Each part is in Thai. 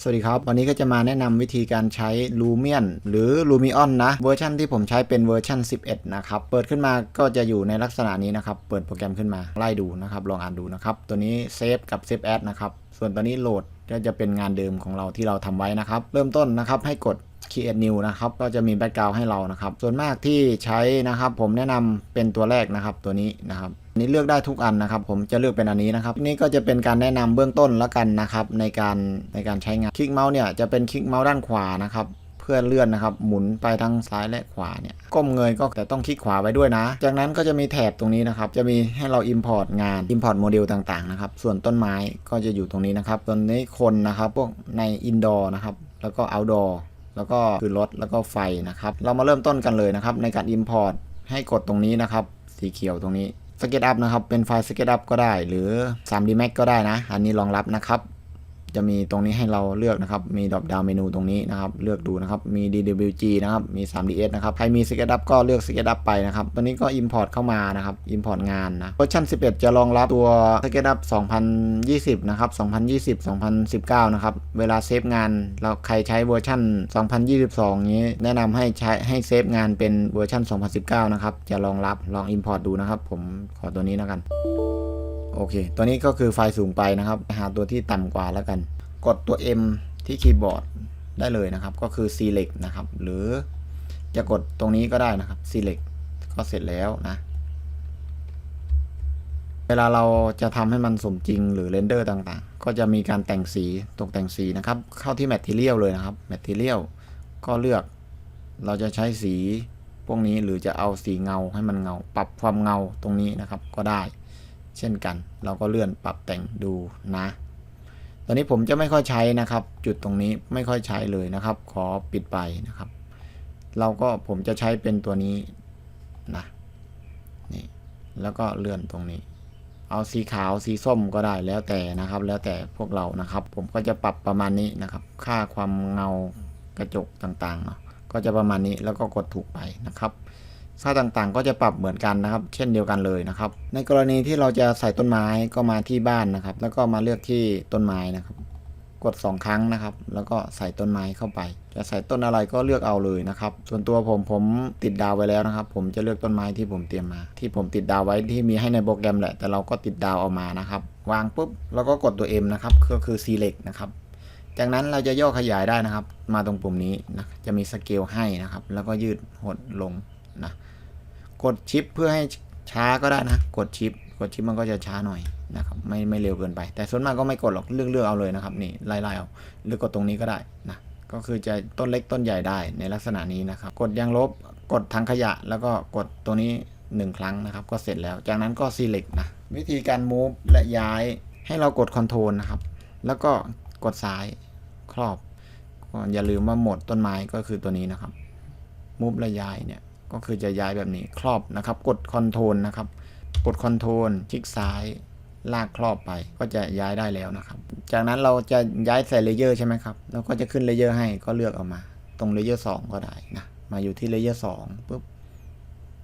สวัสดีครับ วันนี้ก็จะมาแนะนำวิธีการใช้ Lumion หรือ Lumion นะ เวอร์ชันที่ผมใช้เป็นเวอร์ชัน11 นะครับ เปิดขึ้นมาก็จะอยู่ในลักษณะนี้นะครับ เปิดโปรแกรมขึ้นมา ไล่ดูนะครับ ลองอ่านดูนะครับ ตัวนี้เซฟกับเซฟแอดนะครับ ส่วนตัวนี้โหลดก็จะเป็นงานเดิมของเราที่เราทำไว้นะครับ เริ่มต้นนะครับให้กด Create New นะครับ ก็จะมีแบ็กกราวให้เรานะครับ ส่วนมากที่ใช้นะครับ ผมแนะนำเป็นตัวแรกนะครับ ตัวนี้นะครับ นี้เลือกได้ทุกอันนะครับ ผมจะเลือกเป็นอันนี้นะครับ นี่ก็จะเป็นการแนะนำเบื้องต้นแล้วกันนะครับในการในการใช้งานคลิกเมาส์เนี่ยจะเป็นคลิกเมาส์ด้านขวานะครับเพื่อเลื่อนนะครับ หมุนไปทั้งซ้ายและขวาเนี่ยก้มเงยก็แต่ต้องคลิกขวาไว้ด้วยนะ จากนั้นก็จะมีแถบตรงนี้นะครับ จะมีให้เรา Import งาน Import โมเดลต่างๆนะครับ ส่วนต้นไม้ก็จะอยู่ตรงนี้นะครับส่วนนี้คนนะครับพวกใน Indoor นะครับ แล้วก็ Outdoor แล้วก็คือรถแล้วก็ไฟนะครับ เรามาเริ่มต้นกันเลยนะครับ ในการ Import ให้กดตรงนี้นะครับ สีเขียวตรงนี้ SketchUp นะครับ เป็นไฟล์ SketchUp ก็ได้ หรือ 3D Max ก็ได้นะ อันนี้รองรับนะครับ จะมีตรงนี้ให้เราเลือกนะครับ มีดรอปดาวเมนูตรงนี้นะครับ เลือกดูนะครับ มี DWG นะครับ มี 3ds นะครับ ใครมี SketchUp ก็เลือก SketchUp ไปนะครับ ตัวนี้ก็ Import เข้ามานะครับ Import งานนะ เวอร์ชัน11 จะรองรับตัว SketchUp 2020 นะครับ 2020 2019 นะครับ เวลาเซฟงาน เราใครใช้เวอร์ชัน2022 นี้ แนะนำให้ใช้ให้เซฟงานเป็นเวอร์ชัน2019 นะครับ จะรองรับ ลอง Import ดูนะครับ ผมขอตัวนี้แล้วกัน โอเค ตัวนี้ก็คือไฟล์สูงไปนะครับ หาตัวที่ต่ำกว่าแล้วกัน กดตัว M ที่คีย์บอร์ดได้เลยนะครับ ก็คือ select นะครับ หรือจะกดตรงนี้ก็ได้นะครับ select ก็เสร็จแล้วนะ เวลาเราจะทำให้มันสมจริงหรือเรนเดอร์ต่างๆ ก็จะมีการแต่งสี ตกแต่งสีนะครับ เข้าที่ Material เลยนะครับ Material ก็เลือก เราจะใช้สีพวกนี้หรือจะเอาสีเงาให้มันเงา ปรับความเงาตรงนี้นะครับก็ได้ เช่นกัน เราก็เลื่อนปรับแต่งดูนะ ตอนนี้ผมจะไม่ค่อยใช้นะครับ จุดตรงนี้ไม่ค่อยใช้เลยนะครับ ขอปิดไปนะครับ เราก็ผมจะใช้เป็นตัวนี้นะนี่แล้วก็เลื่อนตรงนี้ เอาสีขาวสีส้มก็ได้แล้วแต่นะครับ แล้วแต่พวกเรานะครับ ผมก็จะปรับประมาณนี้นะครับ ค่าความเงากระจกต่างๆเนาะก็จะประมาณนี้แล้วก็กดถูกไปนะครับ ค่าต่างๆ ก็จะปรับเหมือนกันนะครับ เช่นเดียวกันเลยนะครับ ในกรณีที่เราจะใส่ต้นไม้ก็มาที่บ้านนะครับ แล้วก็มาเลือกที่ต้นไม้นะครับ กด 2 ครั้งนะครับ แล้วก็ใส่ต้นไม้เข้าไป จะใส่ต้นอะไรก็เลือกเอาเลยนะครับ ส่วนตัวผมผมติดดาวไว้แล้วนะครับ ผมจะเลือกต้นไม้ที่ผมเตรียมมา ที่ผมติดดาวไว้ที่มีให้ในโปรแกรมแหละ แต่เราก็ติดดาวเอามานะครับ วางปุ๊บแล้วก็กดตัว M นะครับก็คือ select นะครับจากนั้นเราจะย่อขยายได้นะครับ มาตรงปุ่มนี้นะจะมีสเกลให้นะครับ แล้วก็ยืดหดลงนะ กดชิปเพื่อให้ช้าก็ได้นะ กดชิป กดชิปมันก็จะช้าหน่อยนะครับไม่ไม่เร็วเกินไป แต่ส่วนมากก็ไม่กดหรอกเลือกเลือกเอาเลยนะครับนี่ไล่ไล่เอาหรือกดตรงนี้ก็ได้นะก็คือจะต้นเล็กต้นใหญ่ได้ในลักษณะนี้นะครับ กดยางลบกดถังขยะ แล้วก็กดตัวนี้ 1 ครั้งนะครับ ก็เสร็จแล้ว จากนั้นก็ select นะวิธีการ move และย้ายให้เรากด control นะครับ แล้วก็กดซ้ายครอบอย่าลืมว่าหมดต้นไม้ก็คือตัวนี้นะครับ move และย้ายเนี่ย ก็คือจะย้ายแบบนี้ครอบนะครับ กดคอนโทรลนะครับ กดคอนโทรลคลิกซ้ายลากครอบไปก็จะย้ายได้แล้วนะครับ จากนั้นเราจะย้ายใส่เลเยอร์ใช่ไหมครับแล้วก็จะขึ้นเลเยอร์ให้ก็เลือกเอามา ตรงเลเยอร์สก็ได้นะมาอยู่ที่เลเยอร์สปุ๊บ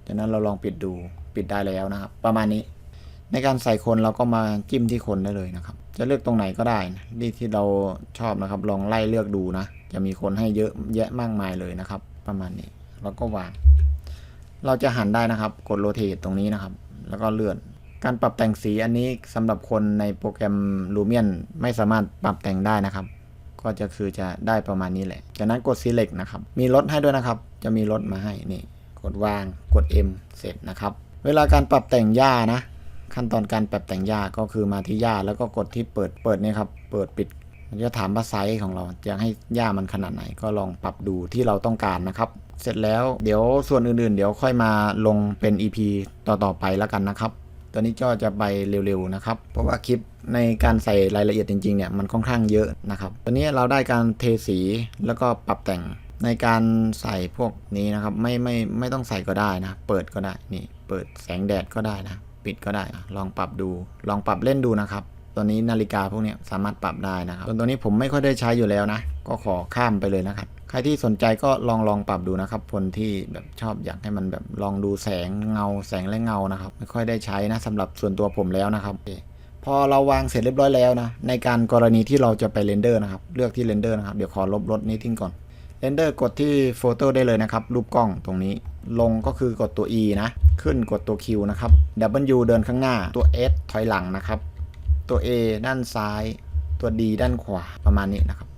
จากนั้นเราลองปิดดูปิดได้แล้วนะครับ ประมาณนี้ ในการใส่คนเราก็มาจิ้มที่คนได้เลยนะครับ จะเลือกตรงไหนก็ได้นะที่ที่เราชอบนะครับ ลองไล่เลือกดูนะ จะมีคนให้เยอะแยะมากมายเลยนะครับ ประมาณนี้ แล้วก็วาง เราจะหันได้นะครับ กดโรเตตรงนี้นะครับ แล้วก็เลื่อน การปรับแต่งสีอันนี้สำหรับคนในโปรแกรม Lumion ไม่สามารถปรับแต่งได้นะครับ ก็จะคือจะได้ประมาณนี้แหละ จากนั้นกด select นะครับ มีรถให้ด้วยนะครับ จะมีรถมาให้นี่ กดวาง กด M เสร็จนะครับ เวลาการปรับแต่งหญ้านะ ขั้นตอนการปรับแต่งหญ้าก็คือมาที่หญ้าแล้วก็กดที่เปิด เปิดนี่ครับ เปิดปิด มันจะถามว่าไซส์ของเราอยากให้หญ้ามันขนาดไหนก็ลองปรับดูที่เราต้องการนะครับ เสร็จแล้วเดี๋ยวส่วนอื่นๆ เดี๋ยวค่อยมาลงเป็น EP ต่อๆไปแล้วกันนะครับตอนนี้ก็จะไปเร็วๆนะครับ เพราะว่าคลิปในการใส่รายละเอียดจริงๆเนี่ยมันค่อนข้างเยอะนะครับ ตอนนี้เราได้การเทสีแล้วก็ปรับแต่งในการใส่พวกนี้นะครับ ไม่ไม่ไม่ต้องใส่ก็ได้นะ เปิดก็ได้นี่ เปิดแสงแดดก็ได้นะ ปิดก็ได้ลองปรับดู ลองปรับเล่นดูนะครับ ตอนนี้นาฬิกาพวกนี้สามารถปรับได้นะครับส่วนตัวนี้ผมไม่ค่อยได้ใช้อยู่แล้วนะ ก็ขอข้ามไปเลยนะครับ ใครที่สนใจก็ลองลองปรับดูนะครับคนที่แบบชอบอยากให้มันแบบลองดูแสงเงาแสงและเงานะครับ ไม่ค่อยได้ใช้นะสำหรับส่วนตัวผมแล้วนะครับพอเราวางเสร็จเรียบร้อยแล้วนะในการกรณีที่เราจะไปเรนเดอร์นะครับเลือกที่เรนเดอร์นะครับเดี๋ยวขอลบรถนี้ทิ้งก่อนเรนเดอร์กดที่โฟโต้ได้เลยนะครับ รูปกล้องตรงนี้ลงก็คือกดตัว E นะ ขึ้นกดตัว Q นะครับ W เดินข้างหน้าตัว S ถอยหลังนะครับ ตัว A ด้านซ้าย ตัว D ด้านขวาประมาณนี้นะครับ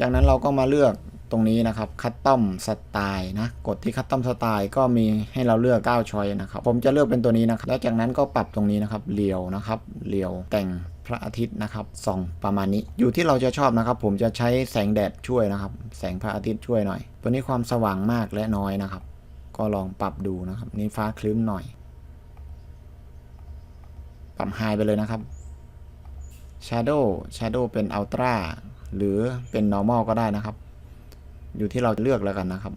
จากนั้นเราก็มาเลือกตรงนี้นะครับคัตตอมสไตล์นะ กดที่คัตตอมสไตล์ก็มีให้เราเลือก9ช้อยนะครับ ผมจะเลือกเป็นตัวนี้นะครับ แล้วจากนั้นก็ปรับตรงนี้นะครับเรียวนะครับเรียวแต่งพระอาทิตย์นะครับส่องประมาณนี้ อยู่ที่เราจะชอบนะครับ ผมจะใช้แสงแดดช่วยนะครับ แสงพระอาทิตย์ช่วยหน่อย ตัวนี้ความสว่างมากและน้อยนะครับ ก็ลองปรับดูนะครับ นี่ฟ้าคลึ้มหน่อย ปรับไฮไปเลยนะครับ Shadow Shadow เป็น Ultra หรือเป็น normal ก็ได้นะครับ อยู่ที่เราเลือกแล้วกันนะครับ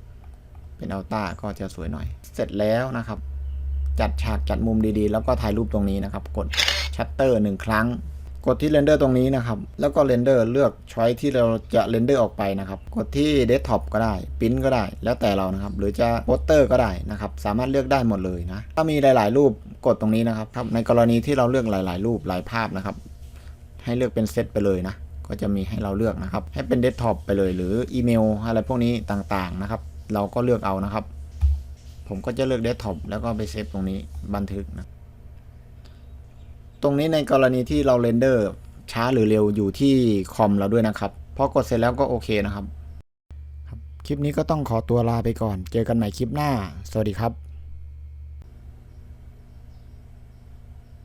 เป็น Ultra ก็จะสวยหน่อย เสร็จแล้วนะครับ จัดฉากจัดมุมดีๆ แล้วก็ถ่ายรูปตรงนี้นะครับ กดชัตเตอร์หนึ่งครั้ง กดที่เรนเดอร์ตรงนี้นะครับ แล้วก็เรนเดอร์เลือกช้อยที่เราจะเรนเดอร์ออกไปนะครับ กดที่เดสก์ท็อปก็ได้พิมพ์ก็ได้ แล้วแต่เรานะครับ หรือจะโปสเตอร์ก็ได้นะครับ สามารถเลือกได้หมดเลยนะ ถ้ามีหลาย ๆ รูปกดตรงนี้นะครับครับ ในกรณีที่เราเลือกหลาย ๆ รูปหลายภาพนะครับ ให้เลือกเป็นเซตไปเลยนะ ก็จะมีให้เราเลือกนะครับ ให้เป็นเดสก์ท็อปไปเลย หรืออีเมลอะไรพวกนี้ต่าง ๆ นะครับ เราก็เลือกเอานะครับ ผมก็จะเลือกเดสก์ท็อปแล้วก็ไปเซฟตรงนี้บันทึกนะ ตรงนี้ในกรณีที่เราเรนเดอร์ช้าหรือเร็วอยู่ที่คอมเราด้วยนะครับ พอกดเสร็จแล้วก็โอเคนะครับ คลิปนี้ก็ต้องขอตัวลาไปก่อน เจอกันใหม่คลิปหน้า สวัสดีครับ